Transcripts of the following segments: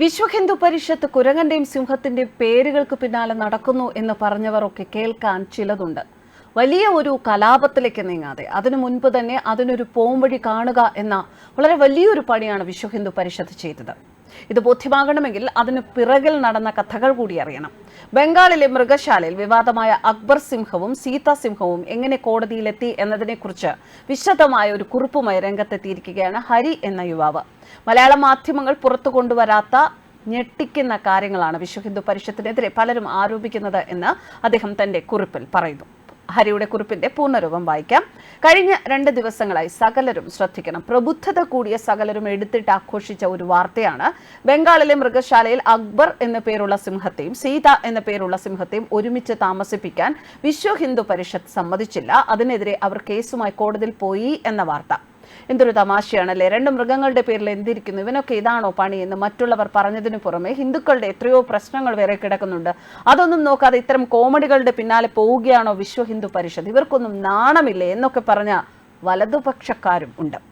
വിശ്വ ഹിന്ദു പരിഷത്ത് കുരങ്ങന്റെയും സിംഹത്തിന്റെയും പേരുകൾക്ക് പിന്നാലെ നടക്കുന്നു എന്ന് പറഞ്ഞവർ ഒക്കെ കേൾക്കാൻ ചിലതുണ്ട്. വലിയ ഒരു കലാപത്തിലേക്ക് നീങ്ങാതെ അതിനു മുൻപ് തന്നെ അതിനൊരു പോംവഴി കാണുക എന്ന വളരെ വലിയൊരു പണിയാണ് വിശ്വ ഹിന്ദു പരിഷത്ത് ചെയ്തത്. ഇത് ബോധ്യമാകണമെങ്കിൽ അതിന് പിറകിൽ നടന്ന കഥകൾ കൂടി അറിയണം. ബംഗാളിലെ മൃഗശാലയിൽ വിവാദമായ അക്ബർ സിംഹവും സീത സിംഹവും എങ്ങനെ കോടതിയിലെത്തി എന്നതിനെക്കുറിച്ച് വിശദമായ ഒരു കുറിപ്പുമായി രംഗത്തെത്തിയിരിക്കുകയാണ് ഹരി എന്ന യുവാവ്. മലയാള മാധ്യമങ്ങൾ പുറത്തു കൊണ്ടുവരാത്ത ഞെട്ടിക്കുന്ന കാര്യങ്ങളാണ് വിശ്വ ഹിന്ദു പരിഷത്തിനെതിരെ പലരും ആരോപിക്കുന്നത് എന്ന് അദ്ദേഹം തന്റെ കുറിപ്പിൽ പറയുന്നു. ഹരിയുടെ കുറിപ്പിന്റെ പൂർണരൂപം വായിക്കാം. കഴിഞ്ഞ രണ്ട് ദിവസങ്ങളായി സകലരും ശ്രദ്ധിക്കണം. പ്രബുദ്ധത കൂടിയ സകലരും എടുത്തിട്ട് ആഘോഷിച്ച ഒരു വാർത്തയാണ്. ബംഗാളിലെ മൃഗശാലയിൽ അക്ബർ എന്ന പേരുള്ള സിംഹത്തെയും സീത എന്ന പേരുള്ള സിംഹത്തെയും ഒരുമിച്ച് താമസിപ്പിക്കാൻ വിശ്വ ഹിന്ദു പരിഷത്ത് സമ്മതിച്ചില്ല. അതിനെതിരെ അവർ കേസുമായി കോടതിയിൽ പോയി എന്ന വാർത്ത. എന്തൊരു തമാശയാണല്ലേ? രണ്ട് മൃഗങ്ങളുടെ പേരിൽ എന്തിരിക്കുന്നു? ഇവനൊക്കെ ഇതാണോ പണി എന്ന് മറ്റുള്ളവർ പറഞ്ഞതിനു പുറമെ ഹിന്ദുക്കളുടെ എത്രയോ പ്രശ്നങ്ങൾ വരെ കിടക്കുന്നുണ്ട്. അതൊന്നും നോക്കാതെ ഇത്തരം കോമഡികളുടെ പിന്നാലെ പോവുകയാണോ വിശ്വ ഹിന്ദു പരിഷത്ത്? ഇവർക്കൊന്നും നാണമില്ലേ എന്നൊക്കെ പറഞ്ഞ വലതുപക്ഷക്കാരും ഉണ്ട്.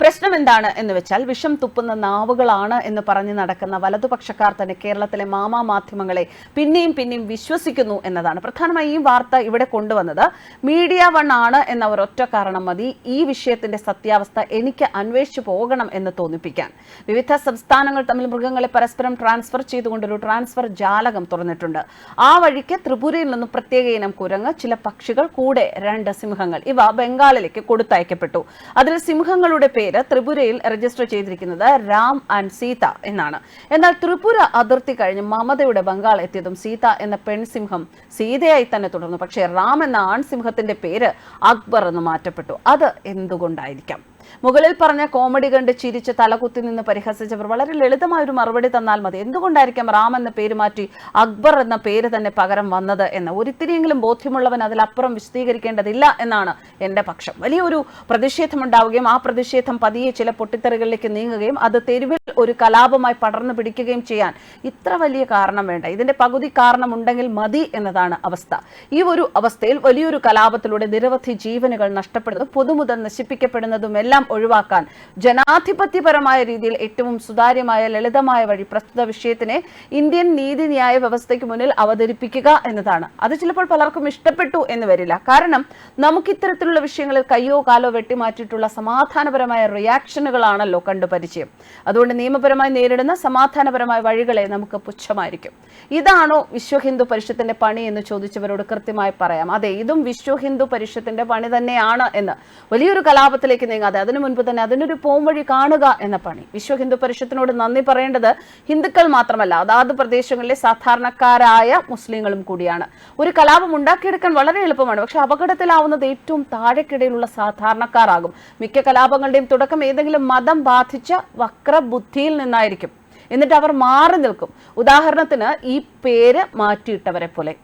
പ്രശ്നം എന്താണ് എന്ന് വെച്ചാൽ വിഷം തുപ്പുന്ന നാവുകളാണ് എന്ന് പറഞ്ഞ് നടക്കുന്ന വലതുപക്ഷക്കാർ തന്നെ കേരളത്തിലെ മാമാ മാധ്യമങ്ങളെ പിന്നെയും പിന്നെയും വിശ്വസിക്കുന്നു എന്നതാണ്. പ്രധാനമായി ഈ വാർത്ത ഇവിടെ കൊണ്ടുവന്നത് മീഡിയ വൺ ആണ് എന്ന ഒരൊറ്റ കാരണം മതി. ഈ വിഷയത്തിന്റെ സത്യാവസ്ഥ എനിക്ക് അന്വേഷിച്ചു പോകണം എന്ന് തോന്നിപ്പിക്കാൻ. വിവിധ സംസ്ഥാനങ്ങൾ തമ്മിൽ മൃഗങ്ങളെ പരസ്പരം ട്രാൻസ്ഫർ ചെയ്തുകൊണ്ടൊരു ട്രാൻസ്ഫർ ജാലകം തുറന്നിട്ടുണ്ട്. ആ വഴിക്ക് ത്രിപുരയിൽ നിന്നും പ്രത്യേക ഇനം കുരങ്ങ് ചില പക്ഷികൾ കൂടെ രണ്ട് സിംഹങ്ങൾ ഇവ ബംഗാളിലേക്ക് കൊടുത്തയക്കപ്പെട്ടു. അതിൽ സിംഹങ്ങളുടെ പേര് ത്രിപുരയിൽ രജിസ്റ്റർ ചെയ്തിരിക്കുന്നത് രാം ആൻഡ് സീത എന്നാണ്. എന്നാൽ ത്രിപുര അതിർത്തി കഴിഞ്ഞ് മമതയുടെ ബംഗാൾ എത്തിയതും സീത എന്ന പെൺസിംഹം സീതയായി തന്നെ തുടർന്നു. പക്ഷേ റാം എന്ന ആൺസിംഹത്തിന്റെ പേര് അക്ബർ എന്ന് മാറ്റപ്പെട്ടു. അത് എന്തുകൊണ്ടായിരിക്കാം? മുകളിൽ പറഞ്ഞ കോമഡി കണ്ട് ചിരിച്ച് തലകുത്തി നിന്ന് പരിഹസിച്ചവർ വളരെ ലളിതമായ ഒരു മറുപടി തന്നാൽ മതി. എന്തുകൊണ്ടായിരിക്കാം റാം എന്ന പേര് മാറ്റി അക്ബർ എന്ന പേര് തന്നെ പകരം വന്നത് എന്ന്? ഒരിത്തിരിയെങ്കിലും ബോധ്യമുള്ളവൻ അതിലപ്പുറം വിശദീകരിക്കേണ്ടതില്ല എന്നാണ് എന്റെ പക്ഷം. വലിയൊരു പ്രതിഷേധമുണ്ടാവുകയും ആ പ്രതിഷേധം പതിയെ ചില പൊട്ടിത്തെറികളിലേക്ക് നീങ്ങുകയും അത് തെരുവിൽ ഒരു കലാപമായി പടർന്നു പിടിക്കുകയും ചെയ്യാൻ ഇത്ര വലിയ കാരണം വേണ്ട. ഇതിന്റെ പകുതി കാരണം ഉണ്ടെങ്കിൽ മതി എന്നതാണ് അവസ്ഥ. ഈ ഒരു അവസ്ഥയിൽ വലിയൊരു കലാപത്തിലൂടെ നിരവധി ജീവനുകൾ നഷ്ടപ്പെടുന്നതും പൊതുമുതൽ നശിപ്പിക്കപ്പെടുന്നതും എല്ലാം ഒഴിവാക്കാൻ. ജനാധിപത്യപരമായ രീതിയിൽ ഏറ്റവും സുതാര്യമായ ലളിതമായ വഴി പ്രസ്തുത വിഷയത്തിനെ ഇന്ത്യൻ നീതിന്യായ വ്യവസ്ഥയ്ക്ക് മുന്നിൽ അവതരിപ്പിക്കുക എന്നതാണ്. അത് ചിലപ്പോൾ പലർക്കും ഇഷ്ടപ്പെട്ടു എന്ന് വരില്ല. കാരണം നമുക്ക് ഇത്തരത്തിലുള്ള വിഷയങ്ങളിൽ കയ്യോ കാലോ വെട്ടിമാറ്റിയിട്ടുള്ള സമാധാനപരമായ റിയാക്ഷനുകളാണല്ലോ കണ്ടു പരിചയം. അതുകൊണ്ട് നിയമപരമായി നേരിടുന്ന സമാധാനപരമായ വഴികളെ നമുക്ക് പുച്ഛമായിരിക്കും. ഇതാണോ വിശ്വ ഹിന്ദു പരിഷത്തിന്റെ പണി എന്ന് ചോദിച്ചവരോട് കൃത്യമായി പറയാം. അതെ ഇതും വിശ്വ ഹിന്ദു പരിഷത്തിന്റെ പണി തന്നെയാണ് എന്ന്. വലിയൊരു കലാപത്തിലേക്ക് നീങ്ങാതെ അതിനു മുൻപ് തന്നെ അതിനൊരു പോംവഴി കാണുക എന്ന പണി. വിശ്വ ഹിന്ദു പരിഷത്തിനോട് നന്ദി പറയേണ്ടത് ഹിന്ദുക്കൾ മാത്രമല്ല അതാത് പ്രദേശങ്ങളിലെ സാധാരണക്കാരായ മുസ്ലിങ്ങളും കൂടിയാണ്. ഒരു കലാപം ഉണ്ടാക്കിയെടുക്കാൻ വളരെ എളുപ്പമാണ്. പക്ഷെ അപകടത്തിലാവുന്നത് ഏറ്റവും താഴെക്കിടയിലുള്ള സാധാരണക്കാരാകും. മിക്ക കലാപങ്ങളുടെയും തുടക്കം ഏതെങ്കിലും മതം ബാധിച്ച വക്രബുദ്ധിയിൽ നിന്നായിരിക്കും. എന്നിട്ട് അവർ മാറി നിൽക്കും. ഉദാഹരണത്തിന് ഈ പേര് മാറ്റിയിട്ടവരെ പോലെ.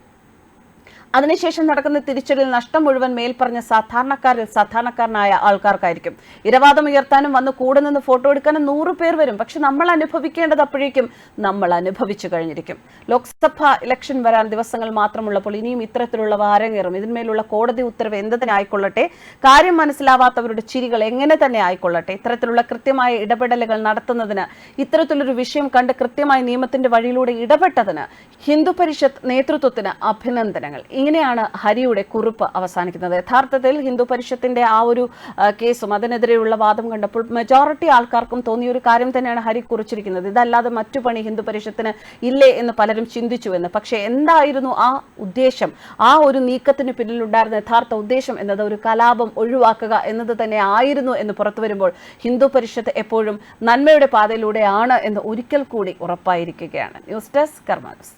അതിനുശേഷം നടക്കുന്ന തിരിച്ചടിയിൽ നഷ്ടം മുഴുവൻ മേൽപ്പറഞ്ഞ സാധാരണക്കാരിൽ സാധാരണക്കാരനായ ആൾക്കാർക്കായിരിക്കും. ഇരവാദം ഉയർത്താനും വന്ന് കൂടെ നിന്ന് ഫോട്ടോ എടുക്കാനും നൂറ് പേർ വരും. പക്ഷെ നമ്മൾ അനുഭവിക്കേണ്ടത് അപ്പോഴേക്കും നമ്മൾ അനുഭവിച്ചു കഴിഞ്ഞിരിക്കും. ലോക്സഭ ഇലക്ഷൻ വരാൻ ദിവസങ്ങൾ മാത്രമുള്ളപ്പോൾ ഇനിയും ഇത്തരത്തിലുള്ള വാരങ്ങേറും ഇതിന്മേലുള്ള കോടതി ഉത്തരവ് എന്ത് തന്നെ ആയിക്കൊള്ളട്ടെ? കാര്യം മനസ്സിലാവാത്തവരുടെ ചിരികൾ എങ്ങനെ തന്നെ ആയിക്കൊള്ളട്ടെ? ഇത്തരത്തിലുള്ള കൃത്യമായ ഇടപെടലുകൾ നടത്തുന്നതിന് ഇത്തരത്തിലൊരു വിഷയം കണ്ട് കൃത്യമായി നിയമത്തിന്റെ വഴിയിലൂടെ ഇടപെട്ടതിന് ഹിന്ദു പരിഷത്ത് നേതൃത്വത്തിന് അഭിനന്ദനങ്ങൾ. ഇങ്ങനെയാണ് ഹരിയുടെ കുറിപ്പ് അവസാനിക്കുന്നത്. യഥാർത്ഥത്തിൽ ഹിന്ദു പരിഷത്തിന്റെ ആ ഒരു കേസും അതിനെതിരെയുള്ള വാദം കണ്ടപ്പോൾ മെജോറിറ്റി ആൾക്കാർക്കും തോന്നിയ ഒരു കാര്യം തന്നെയാണ് ഹരി കുറിച്ചിരിക്കുന്നത്. ഇതല്ലാതെ മറ്റു പണി ഹിന്ദു പരിഷത്തിന് ഇല്ലേ എന്ന് പലരും ചിന്തിച്ചു എന്ന് പക്ഷേ എന്തായിരുന്നു ആ ഉദ്ദേശം? ആ ഒരു നീക്കത്തിന് പിന്നിലുണ്ടായിരുന്ന യഥാർത്ഥ ഉദ്ദേശം എന്നത് ഒരു കലാപം ഒഴിവാക്കുക എന്നത് തന്നെ ആയിരുന്നു എന്ന് പുറത്തു വരുമ്പോൾ ഹിന്ദു പരിഷത്ത് എപ്പോഴും നന്മയുടെ പാതയിലൂടെയാണ് എന്ന് ഒരിക്കൽ കൂടി ഉറപ്പായിരിക്കുകയാണ്. News desk കർമാനസ്